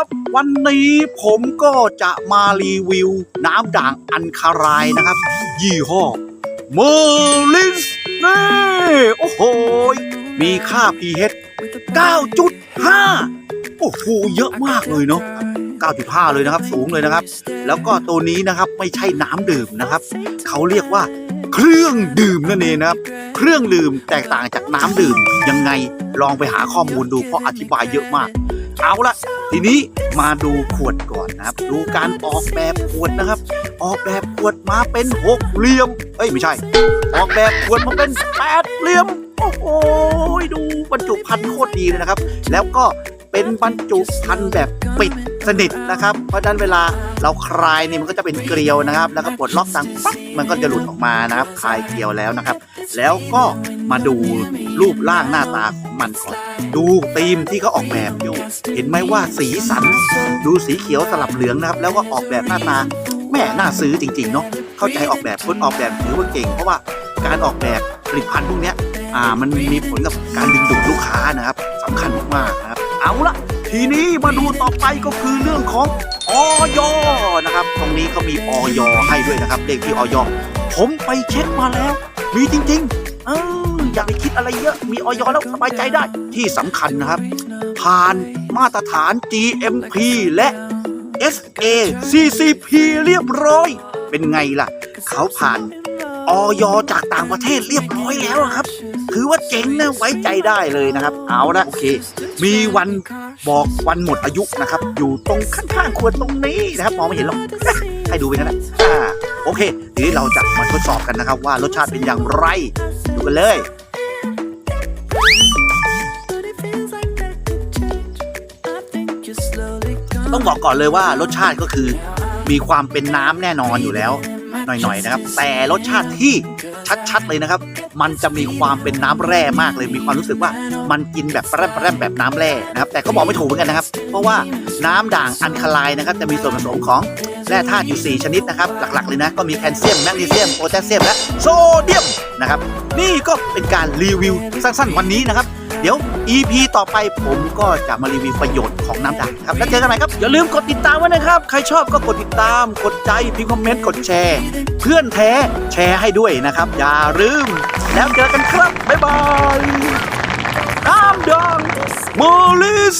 ครับวันนี้ผมก็จะมารีวิว น้ำด่างอันคารายนะครับ ยี่ห้อเมอร์ลินส์นี่โอ้โห มีค่า pH 9.5 โอ้โห เยอะมากเลยเนาะ9.5 เลยนะครับ สูงเลยนะครับ แล้วก็ตัวนี้นะครับไม่ใช่น้ำดื่มนะครับ เขาเรียกว่าเครื่องดื่มนั่นเองนะครับ เครื่องดื่มแตกต่างจากน้ำดื่มยังไงลองไปหาข้อมูลดูเพราะอธิบายเยอะมาก เอาละทีนี้มาดูขวดก่อนนะครับ ดูการออกแบบขวดนะครับ ออกแบบขวดมาเป็นหกเหลี่ยมเอ้ยไม่ใช่ ออกแบบขวดมาเป็นแปดเหลี่ยมโอ้โหดูบรรจุภัณฑ์โคตรดีเลยนะครับ แล้วก็เป็นบรรจุภัณฑ์แบบปิดสนิทนะครับ เพราะฉะนั้นเวลาเราคลายเนี่ยมันก็จะเป็นเกลียวนะครับ แล้วก็ปลดล็อกดังปั๊บมันก็จะหลุดออกมานะครับ คลายเกลียวแล้วนะครับ แล้วก็ มาดูรูปร่างหน้าตาของมันก่อน ดูธีมที่เขาออกแบบอยู่ เห็นไหมว่าสีสัน ดูสีเขียวสลับเหลืองนะครับ แล้วก็ออกแบบหน้าตาแม่น่าซื้อจริงๆเนาะเข้าใจออกแบบคนออกแบบถือว่าเก่ง เพราะว่าการออกแบบผลิตภัณฑ์พวกนี้อ่ามันมีผลกับการดึงดูดลูกค้านะครับสำคัญมากๆนะครับเอาละทีนี้มาดูต่อไปก็คือเรื่องของออยนะครับ ตรงนี้เขามีออยให้ด้วยนะครับเลขที่ออยผมไปเช็คมาแล้ว มีจริงๆเออ อย่าไปคิดอะไรเยอะ มีออยแล้วสบายใจได้ ที่สำคัญนะครับ ผ่านมาตรฐาน GMP และ SACCP เรียบร้อย เป็นไงล่ะ เขาผ่านออยจากต่างประเทศเรียบร้อยแล้วครับ ถือว่าเจ๋งนะไว้ใจได้เลยนะครับ เอาละโอเค มีวันบอกวันหมดอายุนะครับ อยู่ตรงข้างๆขวดตรงนี้นะครับมองไม่เห็นหรอกให้ดูไปนั่นแหละอ่าโอเค ทีนี้เราจะมาทดสอบกันนะครับ ว่ารสชาติเป็นอย่างไร ดูกันเลย ต้องบอกก่อนเลยว่ารสชาติก็คือมีความเป็นน้ำแน่นอนอยู่แล้ว หน่อยๆนะครับ แต่รสชาติที่ชัดๆเลยนะครับ มันจะมีความเป็นน้ำแร่มากเลย มีความรู้สึกว่ามันกินแบบแร่แร่แบบน้ำแร่นะครับ แต่ก็บอกไม่ถูกเหมือนกันนะครับ เพราะว่าน้ำด่างอันคลน์นะครับ จะมีส่วนผสมของ แร่ธาตุอยู่ 4 ชนิดนะครับ หลักๆ เลยนะ ก็มีแคลเซียมแมกนีเซียมโพแทสเซียมและโซเดียมนะครับ นี่ก็เป็นการรีวิวสั้นๆ วันนี้นะครับ เดี๋ยว EP ต่อไปผมก็จะมารีวิวประโยชน์ของน้ำด่างครับ แล้วเจอกันใหม่ครับ อย่าลืมกดติดตามไว้นะครับ ใครชอบก็กดติดตาม กดใจพิมพ์คอมเมนต์ กดแชร์ เพื่อนแท้แชร์ให้ด้วยนะครับ อย่าลืม แล้วเจอกันครับ บ๊ายบายน้ำด่างโมลิส